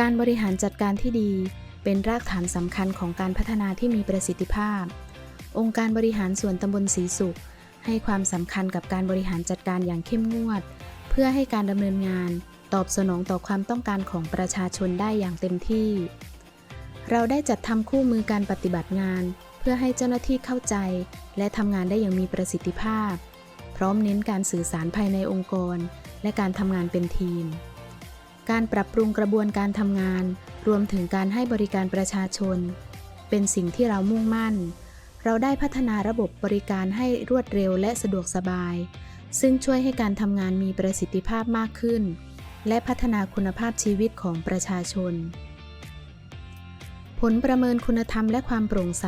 การบริหารจัดการที่ดี เป็นรากฐานสำคัญของการพัฒนาที่มีประสิทธิภาพ องค์การบริหารส่วนตำบลศรีสุข ให้ความสำคัญกับการบริหารจัดการอย่างเข้มงวด เพื่อให้การดำเนินงาน ตอบสนองต่อความต้องการของประชาชนได้อย่างเต็มที่ เราได้จัดทำคู่มือการปฏิบัติงาน เพื่อให้เจ้าหน้าที่เข้าใจ และทำงานได้อย่างมีประสิทธิภาพ พร้อมเน้นการสื่อสารภายในองค์กร และการทำงานเป็นทีม การปรับปรุงกระบวนการทำงาน รวมถึงการให้บริการประชาชน เป็นสิ่งที่เรามุ่งมั่น เราได้พัฒนาระบบบริการให้รวดเร็วและสะดวกสบาย ซึ่งช่วยให้การทำงานมีประสิทธิภาพมากขึ้น และพัฒนาคุณภาพชีวิตของประชาชน ผลประเมินคุณธรรมและความโปร่งใส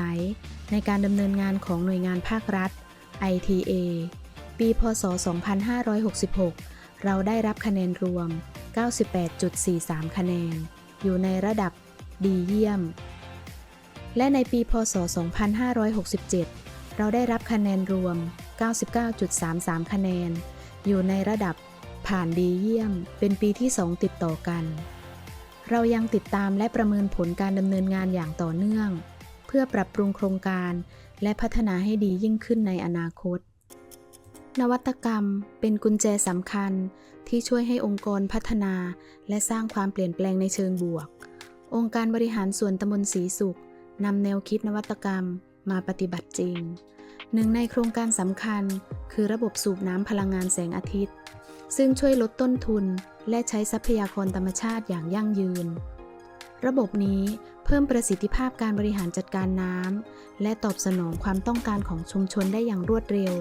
ในการดำเนินงานของหน่วยงานภาครัฐ ITA ปี พศ 2566 เราได้รับคะแนนรวม 98.43 คะแนน อยู่ในระดับดีเยี่ยม และในปีพศ 2567 เราได้รับคะแนนรวม 99.33 คะแนน อยู่ในระดับผ่านดีเยี่ยม เป็นปีที่ 2 ติดต่อกัน เรายังติดตามและประเมินผลการดำเนินงานอย่างต่อเนื่อง เพื่อปรับปรุงโครงการ และพัฒนาให้ดียิ่งขึ้นในอนาคต นวัตกรรมเป็นกุญแจสำคัญที่ช่วยให้องค์กรพัฒนา และสร้างความเปลี่ยนแปลงในเชิงบวก องค์การบริหารส่วนตำบลศรีสุขนำแนวคิดนวัตกรรมมาปฏิบัติจริง หนึ่งในโครงการสำคัญ คือระบบสูบน้ำพลังงานแสงอาทิตย์ ซึ่งช่วยลดต้นทุน และใช้ทรัพยากรธรรมชาติอย่างยั่งยืน ระบบนี้เพิ่มประสิทธิภาพการบริหารจัดการน้ำและตอบสนองความต้องการของชุมชนได้อย่างรวดเร็ว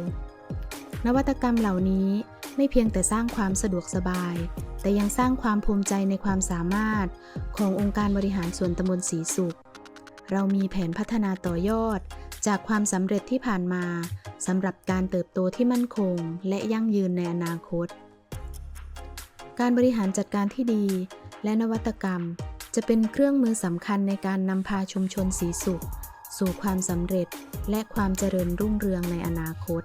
นวัตกรรมเหล่านี้ไม่เพียงแต่สร้างความสะดวกสบาย แต่ยังสร้างความภูมิใจในความสามารถ ขององค์การบริหารส่วนตำบลศรีสุข เรามีแผนพัฒนาต่อยอด จากความสำเร็จที่ผ่านมาสำหรับการเติบโตที่มั่นคง และยั่งยืนในอนาคต การบริหารจัดการที่ดี และนวัตกรรม จะเป็นเครื่องมือสำคัญในการนำพาชุมชนสีสุข สู่ความสำเร็จและความเจริญรุ่งเรืองในอนาคต